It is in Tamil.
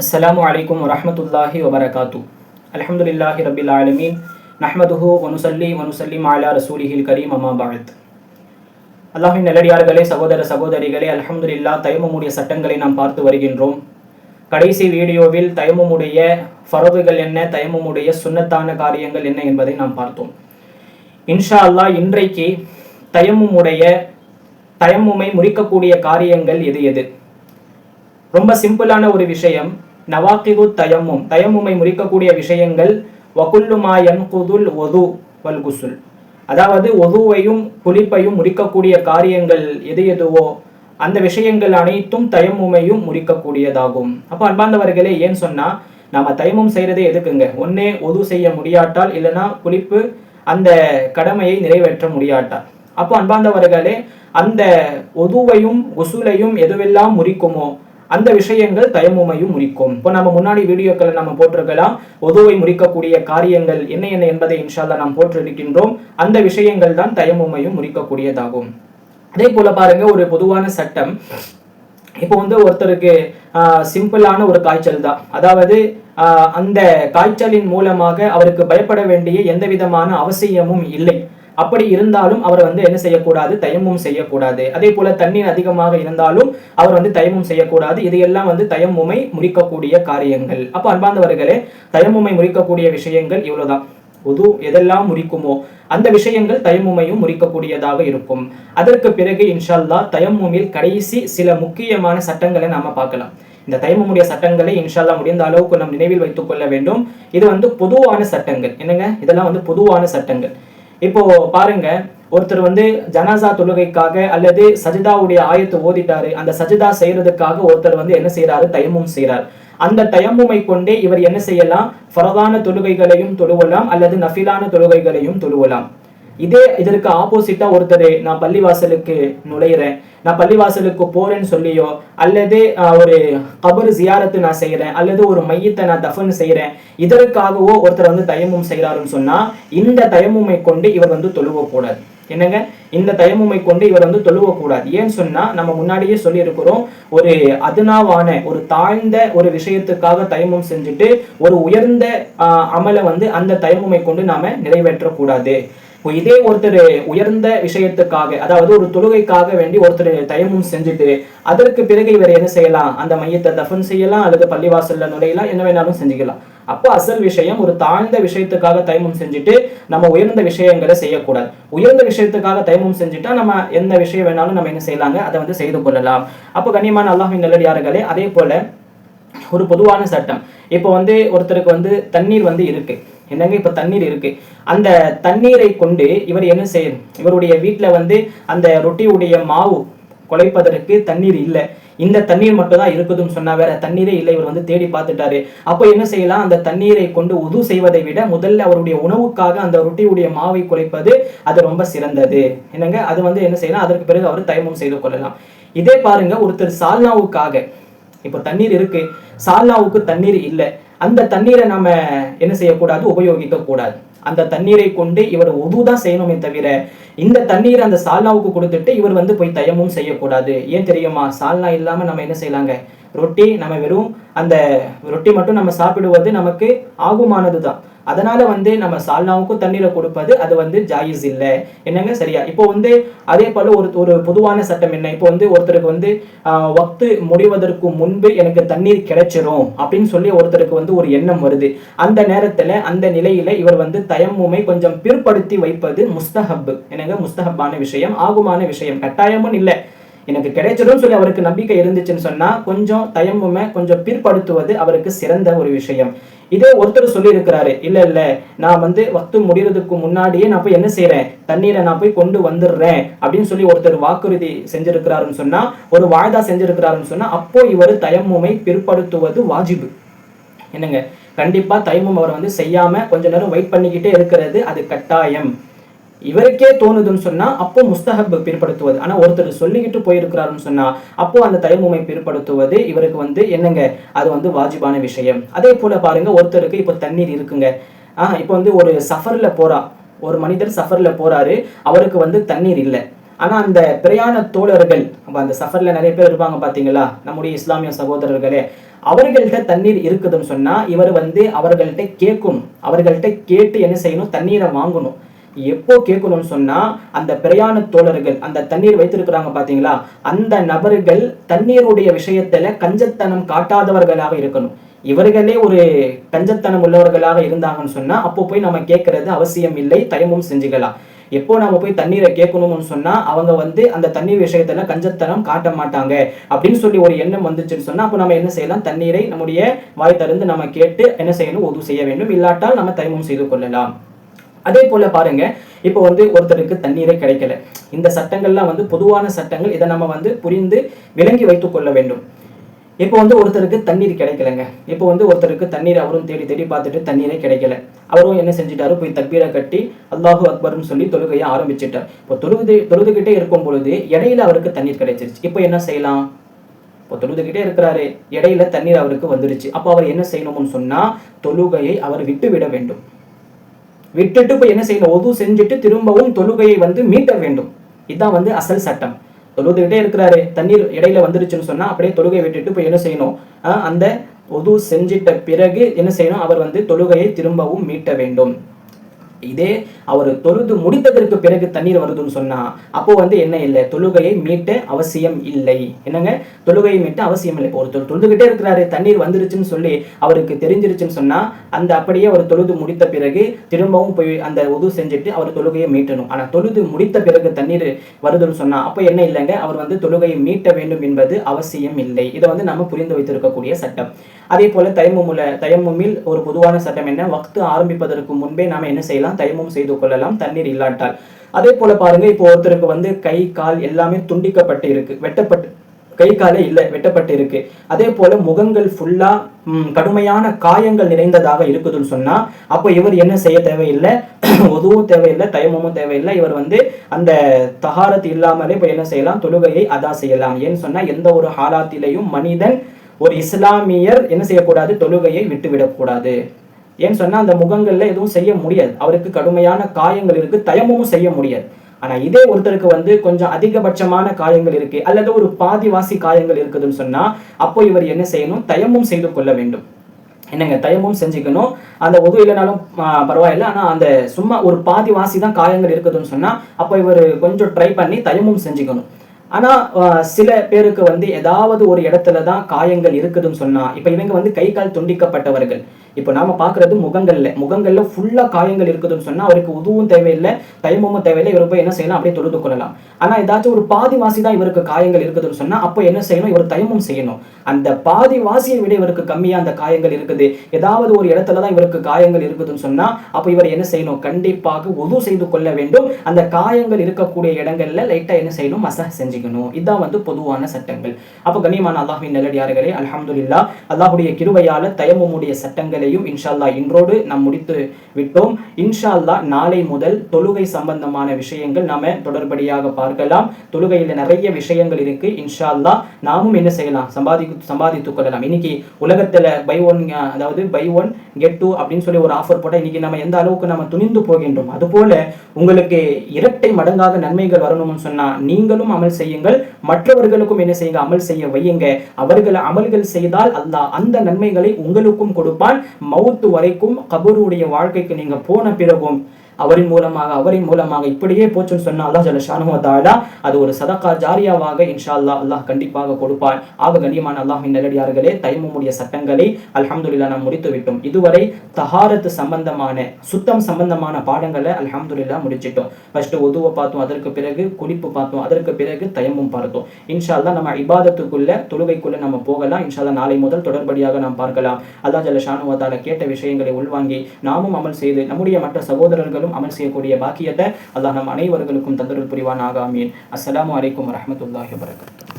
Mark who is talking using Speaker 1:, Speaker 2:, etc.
Speaker 1: السلام عليكم ورحمة الله وبركاته الحمد لله رب العالمين نحمده ونصلي ونسلم على رسوله الكريم أما بعد அல்லாஹின் நல்லடியார்களே சகோதர சகோதரிகளே அல்ஹம்துலில்லா தயமமுடைய சட்டங்களை நாம் பார்த்து வருகின்றோம் கடைசி வீடியோவில் தயமமுடைய ஃபரதுகள் என்ன தயமமுடைய சுன்னத்தான காரியங்கள் என்ன என்பதை நாம் பார்த்தோம் இன்ஷா அல்லாஹ் இன்றைக்கு தயமுமுடைய தயமுமை முறிக்கக்கூடிய காரியங்கள் எது எது ரொம்ப சிம்பிளான ஒரு விஷயம் நவாக்கிது தயமும் தயமுமை முறிக்கக்கூடிய விஷயங்கள் வகுல்லுமா யன்குதுல் ஒது வல் குசுல். அதாவது ஒதுவையும் குளிப்பையும் முறிக்கக்கூடிய காரியங்கள் எது எதுவோ அந்த விஷயங்கள் அனைத்தும் தயமுமையும் முறிக்கக்கூடியதாகும். அப்போ அன்பார்ந்தவர்களே ஏன் சொன்னா நாம தயமும் செய்யறதே எதுக்குங்க? ஒன்னே ஒது செய்ய முடியாட்டால் இல்லைன்னா குளிப்பு அந்த கடமையை நிறைவேற்ற முடியாட்டால். அப்போ அன்பார்ந்தவர்களே அந்த ஒதுவையும் உசூலையும் எதுவெல்லாம் முறிக்குமோ அந்த விஷயங்கள் தயமுமையும் முறிக்கும். இப்போ நம்ம முன்னாடி வீடியோக்களை நம்ம போட்டிருக்கலாம். ஒதுவை முறிக்கக்கூடிய காரியங்கள் என்ன என்ன என்பதை இன்ஷால்லா நாம் போட்டிருக்கின்றோம் அந்த விஷயங்கள் தான் தயமுமையும் முறிக்கக்கூடியதாகும். அதே போல பாருங்க ஒரு பொதுவான சட்டம். இப்போ வந்து ஒருத்தருக்கு சிம்பிளான ஒரு காய்ச்சல் தான். அதாவது ஆஹ், அந்த காய்ச்சலின் மூலமாக அவருக்கு பயப்பட வேண்டிய எந்த விதமான அவசியமும் இல்லை. அப்படி இருந்தாலும் அவர் வந்து என்ன செய்யக்கூடாது? தயமும் செய்யக்கூடாது. அதே போல தண்ணீர் அதிகமாக இருந்தாலும் அவர் வந்து தயமும் செய்யக்கூடாது. இது எல்லாம் வந்து தயமுமை முறிக்கக்கூடிய காரியங்கள். அப்போ அன்பார்ந்தவர்களே தயமுமை முறிக்கக்கூடிய விஷயங்கள் இவ்வளவுதான். உது எதெல்லாம் முறிக்குமோ அந்த விஷயங்கள் தயமுமையும் முறிக்கக்கூடியதாக இருக்கும். அதற்கு பிறகு இன்ஷால்லா தயமுமில் கடைசி சில முக்கியமான சட்டங்களை நாம பார்க்கலாம். இந்த தயமுடைய சட்டங்களை இன்ஷால்லா முடிந்த அளவுக்கு நாம் நினைவில் வைத்துக் கொள்ள வேண்டும். இது வந்து பொதுவான சட்டங்கள். என்னங்க? இதெல்லாம் வந்து பொதுவான சட்டங்கள். இப்போ பாருங்க ஒருத்தர் வந்து ஜனாசா தொழுகைக்காக அல்லது சஜிதாவுடைய ஆயத்தை ஓதிட்டாரு. அந்த சஜிதா செய்யறதுக்காக ஒருத்தர் வந்து என்ன செய்யறாரு தயமும் செய்யறாரு அந்த தயமுமை கொண்டே இவர் என்ன செய்யலாம்? ஃபரதான தொழுகைகளையும் தொழுவலாம் அல்லது நஃபிலான தொழுகைகளையும் தொழுவலாம். இதே இதற்கு ஆப்போசிட்டா ஒருத்தர் நான் பள்ளிவாசலுக்கு நுழையிறேன். நான் பள்ளிவாசலுக்கு போறேன்னு சொல்லியோ அல்லது ஒரு கபர் ஜியாரத்து நான் செய்யறேன் அல்லது ஒரு மையத்தை நான் தஃபன் செய்யறேன் இதற்காகவோ ஒருத்தர் வந்து தயமும் செய்கிறாருன்னு சொன்னா இந்த தயமுமை கொண்டு இவர் வந்து தொழுவக்கூடாது. என்னங்க? இந்த தயமுமை கொண்டு இவர் வந்து தொழுவக்கூடாது. ஏன்னு சொன்னா நம்ம முன்னாடியே சொல்லியிருக்கிறோம் ஒரு அதுனாவான ஒரு தாழ்ந்த ஒரு விஷயத்துக்காக தயமும் செஞ்சுட்டு ஒரு உயர்ந்த அமலை வந்து அந்த தயமுமை கொண்டு நாம நிறைவேற்றக்கூடாது. இதே ஒருத்தர் உயர்ந்த விஷயத்துக்காக அதாவது ஒரு தொழுகைக்காக வேண்டி ஒருத்தர் தயமும் செஞ்சுட்டு அதற்கு பிறகு இவர் என்ன செய்யலாம்? அந்த மையத்தை தஃபன் செய்யலாம் அல்லது பள்ளிவாசல்ல நுழையலாம் என்ன வேணாலும் செஞ்சுக்கலாம். அப்போ அசல் விஷயம் ஒரு தாழ்ந்த விஷயத்துக்காக தயமும் செஞ்சுட்டு நம்ம உயர்ந்த விஷயங்களை செய்யக்கூடாது. உயர்ந்த விஷயத்துக்காக தயமும் செஞ்சுட்டா நம்ம எந்த விஷயம் வேணாலும் நம்ம என்ன செய்யலாங்க? அதை வந்து செய்து கொள்ளலாம். அப்போ கண்ணியமான அல்லாஹின் நல்லடியார்களே அதே போல ஒரு பொதுவான சட்டம். இப்போ வந்து ஒருத்தருக்கு வந்து தண்ணீர் வந்து இருக்கு. என்னங்க இப்போ தண்ணீர் இருக்கு? அந்த தண்ணீரை கொண்டு இவர் என்ன செய்யணும் இவருடைய வீட்டில் வந்து அந்த ரொட்டியுடைய மாவு குலைப்பதற்கு தண்ணீர் இல்லை. இந்த தண்ணீர் மட்டும் தான் இருக்குதுன்னு சொன்னா வேற தண்ணீரே இல்லை. இவர் வந்து தேடி பார்த்துட்டாரு. அப்போ என்ன செய்யலாம்? அந்த தண்ணீரை கொண்டு உது செய்வதை விட முதல்ல அவருடைய உணவுக்காக அந்த ரொட்டியுடைய மாவை குலைப்பது அது ரொம்ப சிறந்தது. என்னங்க? அது வந்து என்ன செய்யலாம்? அதற்கு பிறகு அவர் தயமும் செய்து கொள்ளலாம். இதே பாருங்க ஒருத்தர் சால்னாவுக்காக இப்போ தண்ணீர் இருக்கு. சால்னாவுக்கு தண்ணீர் இல்லை. அந்த தண்ணீரை நம்ம என்ன செய்யக்கூடாது? உபயோகிக்க கூடாது அந்த தண்ணீரை கொண்டு இவர் உது தான் செய்யணுமே தவிர இந்த தண்ணீர் அந்த சால்னாவுக்கு கொடுத்துட்டு இவர் வந்து போய் தயமும் செய்யக்கூடாது. ஏன் தெரியுமா? சால்னா இல்லாமல் நம்ம என்ன செய்யலாங்க? ரொட்டி நம்ம வெறும் அந்த ரொட்டி மட்டும் நம்ம சாப்பிடுவது நமக்கு ஆகுமானது தான் அதனால வந்து நம்ம சால்னாவுக்கும் தண்ணீரை கொடுப்பது அது வந்து ஜாயிஸ் இல்லை. என்னங்க? சரியா? இப்போ வந்து அதே போல ஒரு ஒரு பொதுவான சட்டம் என்ன? இப்போ வந்து ஒருத்தருக்கு வந்து ஆஹ், வக்து முடிவதற்கு முன்பு எனக்கு தண்ணீர் கிடைச்சிரும் அப்படின்னு சொல்லி ஒருத்தருக்கு வந்து ஒரு எண்ணம் வருது. அந்த நேரத்துல அந்த நிலையில இவர் வந்து தயமுமை கொஞ்சம் பிற்படுத்தி வைப்பது முஸ்தஹப். என்னங்க? முஸ்தஹப்பான விஷயம் ஆகுமான விஷயம். கட்டாயமும் இல்லை. எனக்கு கிடைச்சிடும் சொல்லி அவருக்கு நம்பிக்கை இருந்துச்சுன்னு சொன்னா கொஞ்சம் தயமுமே கொஞ்சம் பிற்படுத்துவது அவருக்கு சிறந்த ஒரு விஷயம். இதே ஒருத்தர் சொல்லி இருக்கிறாரு இல்ல இல்ல நான் வந்து வத்து முடிகிறதுக்கு முன்னாடியே நான் போய் என்ன செய்கிறேன் தண்ணீரை நான் போய் கொண்டு வந்துடுறேன். அப்படின்னு சொல்லி ஒருத்தர் வாக்குறுதி செஞ்சிருக்கிறாருன்னு சொன்னா ஒரு வாய்தா செஞ்சிருக்கிறாருன்னு சொன்னா அப்போ இவர் தயமுமை பிற்படுத்துவது வாஜிபு. என்னங்க? கண்டிப்பா தயமும் அவர் வந்து செய்யாம கொஞ்ச நேரம் வெயிட் பண்ணிக்கிட்டே இருக்கிறது அது கட்டாயம். இவருக்கே தோணுதுன்னு சொன்னா அப்போ முஸ்தஹப் பிற்படுத்துவது. ஆனா ஒருத்தர் சொல்லிக்கிட்டு போயிருக்கிறாருன்னு சொன்னா அப்போ அந்த தயமுமை பிற்படுத்துவது இவருக்கு வந்து என்னங்க? அது வந்து வாஜிபான விஷயம். அதே போல பாருங்க ஒருத்தருக்கு இப்போ தண்ணீர் இருக்குங்க. ஆஹ் இப்போ வந்து ஒரு சஃபர்ல போறா. ஒரு மனிதர் சஃபர்ல போறாரு அவருக்கு வந்து தண்ணீர் இல்லை. ஆனால் அந்த பிரயாண தோழர்கள் அப்போ அந்த சஃபரில் நிறைய பேர் இருப்பாங்க பார்த்தீங்களா நம்முடைய இஸ்லாமிய சகோதரர்களே அவர்கள்ட்ட தண்ணீர் இருக்குதுன்னு சொன்னால் இவர் வந்து அவர்கள்ட்ட கேட்கணும் அவர்கள்ட்ட கேட்டு என்ன செய்யணும்? தண்ணீரை வாங்கணும். எப்போ கேட்கணும்னு சொன்னா அந்த பிரயாண தோழர்கள் அந்த தண்ணீர் வைத்திருக்கிறாங்க பாத்தீங்களா? அந்த நபர்கள் தண்ணீருடைய விஷயத்துல கஞ்சத்தனம் காட்டாதவர்களாக இருக்கணும். இவர்களே ஒரு கஞ்சத்தனம் உள்ளவர்களாக இருந்தாங்கன்னு சொன்னா அப்போ போய் நம்ம கேட்கறது அவசியம் இல்லை தயமும் செஞ்சுக்கலாம். எப்போ நாம போய் தண்ணீரை கேட்கணும்னு சொன்னா அவங்க வந்து அந்த தண்ணீர் விஷயத்துல கஞ்சத்தனம் காட்ட மாட்டாங்க அப்படின்னு சொல்லி ஒரு எண்ணம் வந்துச்சுன்னு சொன்னா அப்போ நம்ம என்ன செய்யலாம்? தண்ணீரை நம்முடைய வாய் தருந்து நம்ம கேட்டு என்ன செய்யணும்? உதவு செய்ய வேண்டும். இல்லாட்டால் நம்ம தயமும் செய்து கொள்ளலாம். அதே போல பாருங்க இப்போ வந்து ஒருத்தருக்கு தண்ணீரே கிடைக்கல. இந்த சட்டங்கள்லாம் வந்து பொதுவான சட்டங்கள் இதை நம்ம வந்து புரிந்து விளங்கி வைத்துக் கொள்ள வேண்டும். இப்போ வந்து ஒருத்தருக்கு தண்ணீர் கிடைக்கலங்க. இப்போ வந்து ஒருத்தருக்கு தண்ணீர் அவரும் தேடி தேடி பார்த்துட்டு தண்ணீரே கிடைக்கல. அவரும் என்ன செஞ்சிட்டாரு? போய் தப்பீரை கட்டி அல்லாஹு அக்பர்னு சொல்லி தொழுகையை ஆரம்பிச்சிட்டார். இப்போ தொழுது தொழுதுகிட்டே இருக்கும் பொழுது இடையில அவருக்கு தண்ணீர் கிடைச்சிருச்சு. இப்போ என்ன செய்யலாம்? இப்போ தொழுதுகிட்டே இருக்கிறாரு. இடையில தண்ணீர் அவருக்கு வந்துருச்சு. அப்போ அவர் என்ன செய்யணும்னு சொன்னா தொழுகையை அவர் விட்டு விட வேண்டும். விட்டுட்டு போய் என்ன செய்யணும்? ஒது செஞ்சுட்டு திரும்பவும் தொழுகையை வந்து மீட்ட வேண்டும். இதுதான் வந்து அசல் சட்டம். தொழுதுகிட்டே இருக்கிறாரு. தண்ணீர் இடையில வந்துருச்சுன்னு சொன்னா அப்படியே தொழுகை விட்டுட்டு போய் என்ன செய்யணும்? ஆஹ் அந்த ஒது செஞ்சிட்ட பிறகு என்ன செய்யணும்? அவர் வந்து தொழுகையை திரும்பவும் மீட்ட வேண்டும். இதே அவர் தொழுது முடித்ததற்கு பிறகு தண்ணீர் வருதுன்னு சொன்னா அப்போ வந்து என்ன இல்லை? தொழுகையை மீட்ட அவசியம் இல்லை. என்னங்க? தொழுகையை மீட்ட அவசியம் இல்லை. ஒருத்தர் தொழுதுகிட்டே இருக்கிறாரு தண்ணீர் வந்துருச்சுன்னு சொல்லி அவருக்கு தெரிஞ்சிருச்சுன்னு சொன்னா அந்த அப்படியே அவர் தொழுது முடித்த பிறகு திரும்பவும் போய் அந்த உது செஞ்சுட்டு அவர் தொழுகையை மீட்டணும். ஆனா தொழுது முடித்த பிறகு தண்ணீர் வருதுன்னு சொன்னா அப்போ என்ன இல்லைங்க? அவர் வந்து தொழுகையை மீட்ட வேண்டும் என்பது அவசியம் இல்லை. இதை வந்து நம்ம புரிந்து வைத்திருக்கக்கூடிய சட்டம். அதே போல தயமுமுல தயமுமில் ஒரு பொதுவான சட்டம் என்ன? வக்து ஆரம்பிப்பதற்கு முன்பே நாம என்ன செய்யலாம்? தயமும் செய்து கொள்ளலாம் தண்ணீர் இல்லாட்டால். அதே போல பாருங்க இப்போ ஒருத்தருக்கு வந்து கை கால் எல்லாமே துண்டிக்கப்பட்டு இருக்கு. வெட்டப்பட்டு கை காலே இல்லை வெட்டப்பட்டு இருக்கு. அதே போல முகங்கள் ஃபுல்லா கடுமையான காயங்கள் நிறைந்ததாக இருக்குதுன்னு சொன்னா அப்போ இவர் என்ன செய்ய தேவையில்லை? உதவும் தேவையில்லை தயமும் தேவையில்லை. இவர் வந்து அந்த தகாரத்து இல்லாமலே இப்போ என்ன செய்யலாம்? தொழுகையை அதா செய்யலாம். ஏன்னு சொன்னா எந்த ஒரு ஹாலாத்திலையும் மனிதன் ஒரு இஸ்லாமியர் என்ன செய்யக்கூடாது? தொழுகையை விட்டுவிடக்கூடாது. ஏன்னு சொன்னா அந்த முகங்கள்ல எதுவும் செய்ய முடியாது. அவருக்கு கடுமையான காயங்கள் இருக்கு தயமும் செய்ய முடியாது. ஆனா இதே ஒருத்தருக்கு வந்து கொஞ்சம் அதிகபட்சமான காயங்கள் இருக்கு அல்லது ஒரு பாதிவாசி காயங்கள் இருக்குதுன்னு சொன்னா அப்போ இவர் என்ன செய்யணும்? தயமும் செய்து கொள்ள வேண்டும். என்னங்க தயமும் செஞ்சுக்கணும். அந்த உதவி இல்லைனாலும் பரவாயில்ல. ஆனா அந்த சும்மா ஒரு பாதி வாசி தான் காயங்கள் இருக்குதுன்னு சொன்னா அப்போ இவர் கொஞ்சம் ட்ரை பண்ணி தயமும் செஞ்சுக்கணும். ஆனா சில பேருக்கு வந்து ஏதாவது ஒரு இடத்துல தான் காயங்கள் இருக்குதுன்னு சொன்னா இப்ப இவங்க வந்து கை கால் துண்டிக்கப்பட்டவர்கள். இப்போ நாம பாக்குறது முகங்கள்ல. முகங்கள்ல ஃபுல்லா காயங்கள் இருக்குதுன்னு சொன்னா அவருக்கு உதவும் தேவையில்லை தைமமும் தேவையில்லை இவர் போய் என்ன செய்யலாம் அப்படியே தொழுது கொள்ளலாம். ஆனா ஏதாச்சும் ஒரு பாதிவாசி தான் இவருக்கு காயங்கள் இருக்குதுன்னு சொன்னா அப்போ என்ன செய்யணும்? இவர் தைமம் செய்யணும். அந்த பாதி வாசியை விட இவருக்கு கம்மியா அந்த காயங்கள் இருக்குது. ஏதாவது ஒரு இடத்துல தான் இவருக்கு காயங்கள் இருக்குதுன்னு சொன்னா அப்போ இவர் என்ன செய்யணும்? கண்டிப்பாக உது செய்து கொள்ள வேண்டும். அந்த காயங்கள் இருக்கக்கூடிய இடங்கள்ல லைட்டா என்ன செய்யணும்? மசாஜ் செஞ்சுக்கணும். இதுதான் வந்து பொதுவான சட்டங்கள். அப்போ கண்ணியமான அல்லாஹின் நல்லடியார்களே அலமதுல்லா அல்லாஹுடைய கிருவையால தயமுடைய சட்டங்களையும் இன்ஷால்லா இன்றோடு நாம் முடித்து விட்டோம். இன்ஷால்லா நாளை முதல் தொழுகை சம்பந்தமான விஷயங்கள் நாம தொடர்படியாக பார்க்கலாம். தொழுகையில் நிறைய விஷயங்கள் இருக்கு. இன்ஷால்லா நாமும் என்ன செய்யலாம்? சம்பாதிக்க சம்பாதித்து கொள்ளலாம். இன்னைக்கு உலகத்துல பை ஒன் அதாவது பை ஒன் கெட் டூ அப்படின்னு சொல்லி ஒரு ஆஃபர் போட்டால் இன்னைக்கு நம்ம எந்த அளவுக்கு நம்ம துணிந்து போகின்றோம்? அதுபோல உங்களுக்கு இரட்டை மடங்காக நன்மைகள் வரணும்னு சொன்னா நீங்களும் அமல் செய்யுங்கள். மற்றவர்களுக்கும் என்ன செய்யுங்க? அமல் செய்ய வையுங்க. அவர்கள் அமல்கள் செய்தால் அல்லாஹ் அந்த நன்மைகளை உங்களுக்கும் கொடுப்பான். மவுத்து வரைக்கும் கபூருடைய வாழ்க்கைக்கு நீங்க போன பிறகும் அவரின் மூலமாக அவரின் மூலமாக இப்படியே போச்சுன்னு சொன்னா அல்லாஹ் ஜல ஷானுவத்தாலா அது ஒரு சதக்கா ஜாரியாவாக இன்ஷா அல்லா அல்லாஹ் கண்டிப்பாக கொடுப்பான் ஆக கண்ணியமான அல்லாஹின் நல்லடியார்களே தைமமுடைய சட்டங்களை அல்ஹம்துல்லா நாம் முடித்து விட்டோம் இதுவரை தஹாரத்து சம்பந்தமான சுத்தம் சம்பந்தமான பாடங்களை அல்ஹம்துல்லா முடிச்சிட்டோம். ஃபர்ஸ்ட் உதுவை பார்த்தோம் அதற்கு பிறகு குளிப்பு பார்த்தோம் அதற்கு பிறகு தயமும் பார்த்தோம். இன்ஷா அல்லா நம்ம இபாதத்துக்குள்ள தொழுகைக்குள்ள நம்ம போகலாம். இன்ஷா அல்லா நாளை முதல் தொடர்படியாக நாம் பார்க்கலாம். அல்லாஹ் ஜல ஷானுவத்தால கேட்ட விஷயங்களை உள்வாங்கி நாமும் அமல் செய்து நம்முடைய மற்ற சகோதரர்களும் அமல் செய்யக்கூடிய பாக்கியத்தை அல்லாஹ் நம் அனைவர்களுக்கும் தந்தருள் புரிவான் ஆகாமீன் அஸ்லாம் வலைக்கம் வரமத்துல்லாஹி வரகத்து